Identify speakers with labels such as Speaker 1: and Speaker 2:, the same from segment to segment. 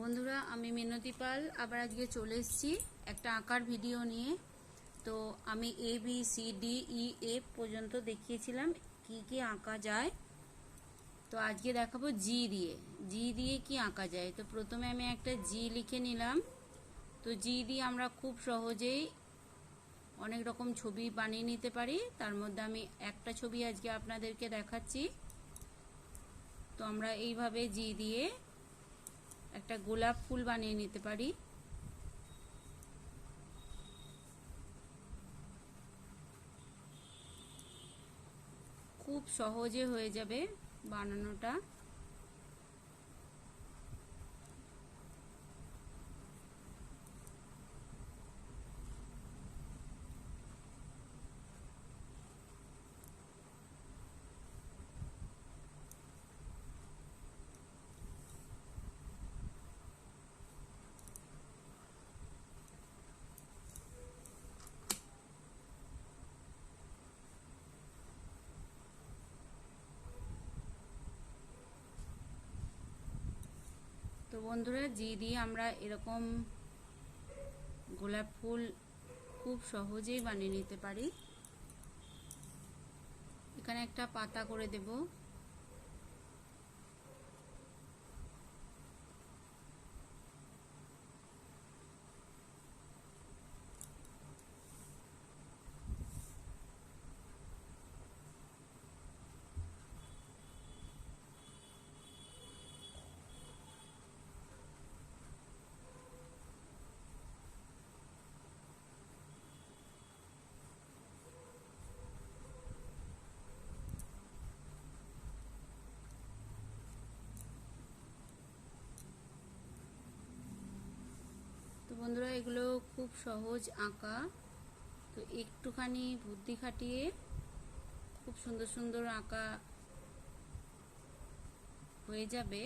Speaker 1: বন্ধুরা, আমি মিনতি পাল। আবার আজকে চলে এসেছি একটা আঁকার ভিডিও নিয়ে। তো আমি A B C D E F পর্যন্ত দেখিয়েছিলাম কি কি আঁকা যায়। তো আজকে দেখাবো জি দিয়ে। জি দিয়ে কি আঁকা যায়? তো প্রথমে আমি একটা জি লিখে নিলাম। তো জি দিয়ে আমরা খুব সহজেই অনেক রকম ছবি বানিয়ে নিতে পারি। তার মধ্যে আমি একটা ছবি আজকে আপনাদেরকে দেখাচ্ছি। তো আমরা এইভাবে জি দিয়ে একটা গোলাপ ফুল বানিয়ে নিতে পারি। খুব সহজে হয়ে যাবে বানানোটা। বন্ধুরা জি দিয়ে আমরা এরকম গোলাপ ফুল খুব সহজেই বানিয়ে নিতে পারি। এখানে একটা পাতা করে দেব তো বন্ধুরা এগুলো খুব সহজ আঁকা। তো একটুখানি বুদ্ধি খাটিয়ে খুব সুন্দর সুন্দর আঁকা হয়ে যাবে।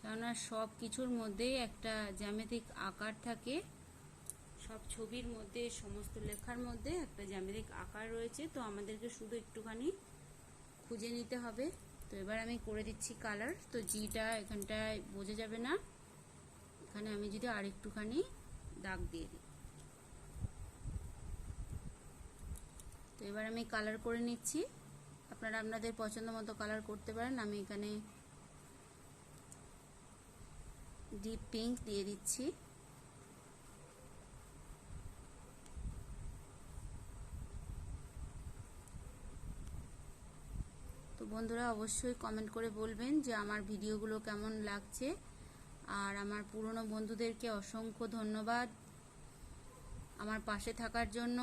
Speaker 1: কেননা সব কিছুর মধ্যেই একটা জ্যামিতিক আকার থাকে। সব ছবির মধ্যে, সমস্ত লেখার মধ্যে একটা জ্যামিতিক আকার রয়েছে। তো আমাদেরকে শুধু একটুখানি খুঁজে নিতে হবে। তো এবার আমি করে দিচ্ছি কালার তো জিটা এখানটায় বোঝা যাবে না। এখানে আমি যদি আর একটুখানি দাগ দিয়ে দিই। তো এবার আমি কালার করে নিচ্ছি। আপনারা আপনাদের পছন্দ মতো কালার করতে পারেন। আমি এখানে ডিপ পিঙ্ক দিয়ে দিচ্ছি। তো বন্ধুরা অবশ্যই কমেন্ট করে বলবেন যে আমার ভিডিওগুলো কেমন লাগছে। আর আমার পুরনো বন্ধুদেরকে অসংখ্য ধন্যবাদ আমার পাশে থাকার জন্য,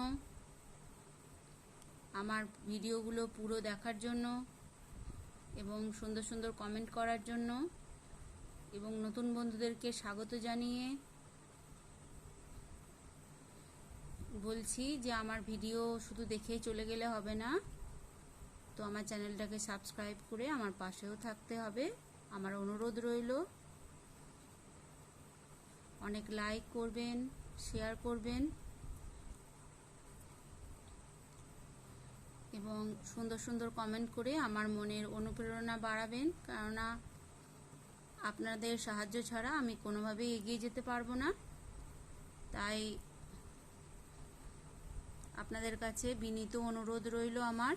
Speaker 1: আমার ভিডিওগুলো পুরো দেখার জন্য এবং সুন্দর সুন্দর কমেন্ট করার জন্য এবং নতুন বন্ধুদেরকে স্বাগত জানিয়ে বলছি যে আমার ভিডিও শুধু দেখেই চলে গেলে হবে না। তো আমার চ্যানেলটাকে সাবস্ক্রাইব করে আমার পাশেও থাকতে হবে। আমার অনুরোধ রইল। অনেক লাইক করবেন শেয়ার করবেন। এবং সুন্দর সুন্দর কমেন্ট করে আমার মনের অনুপ্রেরণা বাড়াবেন, কেননা আপনাদের সাহায্য ছাড়া আমি কোনোভাবেই এগিয়ে যেতে পারব না। তাই আপনাদের কাছে বিনীত অনুরোধ রইল আমার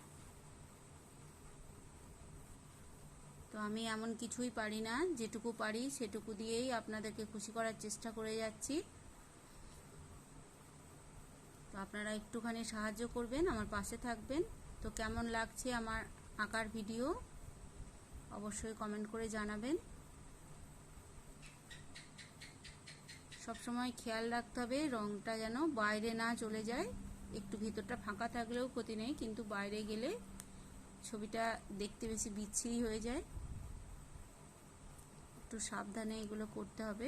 Speaker 1: তো আমি এমন কিছুই পারি না, যেটুকু পারি সেটুকু দিয়েই আপনাদেরকে খুশি করার চেষ্টা করে যাচ্ছি। তো আপনারা একটুখানি সাহায্য করবেন, আমার পাশে থাকবেন। তো কেমন লাগছে আমার আঁকার ভিডিও? অবশ্যই কমেন্ট করে জানাবেন। সবসময় খেয়াল রাখতে হবে, রংটা যেন বাইরে না চলে যায়। একটু ভিতরটা ফাঁকা থাকলেও ক্ষতি নেই, কিন্তু বাইরে গেলে ছবিটা দেখতে বেশি বিচ্ছিরি হয়ে যায়। একটু সাবধানে এগুলো করতে হবে।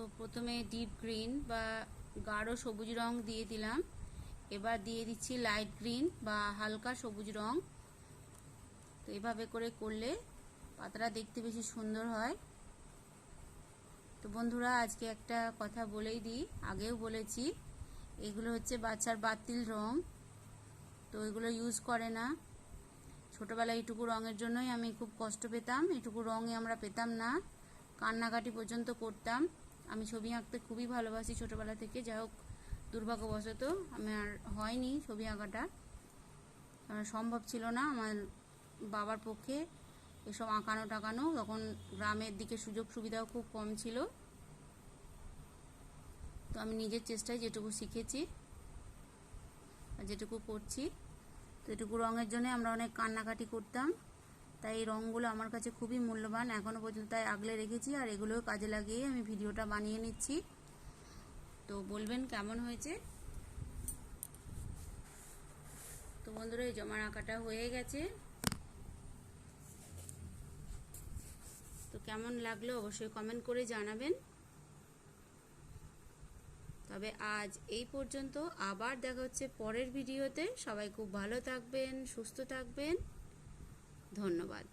Speaker 1: তো প্রথমে ডিপ গ্রিন বা গাঢ় সবুজ রং দিয়ে দিলাম। এবার দিয়ে দিচ্ছি লাইট গ্রিন বা হালকা সবুজ রং। তো এভাবে করে করলে পাতাটা দেখতে বেশি সুন্দর হয়। তো বন্ধুরা, আজকে একটা কথা বলেই দিই। আগেও বলেছি, এগুলো হচ্ছে বাচ্চার বাতিল রং। তো এগুলো ইউজ করে না। ছোটোবেলায় এইটুকু রঙের জন্যই আমি খুব কষ্ট পেতাম। এইটুকু রঙে আমরা পেতাম না। কান্নাকাটি পর্যন্ত করতাম। আমি ছবি আঁকতে খুবই ভালোবাসি ছোটোবেলা থেকে, যাই হোক, দুর্ভাগ্যবশত আমার হয়নি ছবি আঁকাটা। সম্ভব ছিল না আমার বাবার পক্ষে এসব আঁকানো টাকানো। তখন গ্রামের দিকে সুযোগ সুবিধাও খুব কম ছিল। তো আমি নিজের চেষ্টায় যেটুকু শিখেছি আর যেটুকু করছি, তো এটুকু রঙের জন্য আমরা অনেক কান্নাকাটি করতাম। তাই এই রঙগুলো আমার কাছে খুবই মূল্যবান। এখনও পর্যন্ত তাই আগলে রেখেছি আর এগুলোও কাজে লাগিয়ে আমি ভিডিওটা বানিয়ে নিচ্ছি। তো বলবেন কেমন হয়েছে? তো বন্ধুরা, এই জমার আঁকাটা হয়ে গেছে। তো কেমন লাগল অবশ্যই কমেন্ট করে জানাবেন। তবে আজ এই পর্যন্ত। আবার দেখা হচ্ছে পরের ভিডিওতে। সবাই খুব ভালো থাকবেন, সুস্থ থাকবেন। ধন্যবাদ।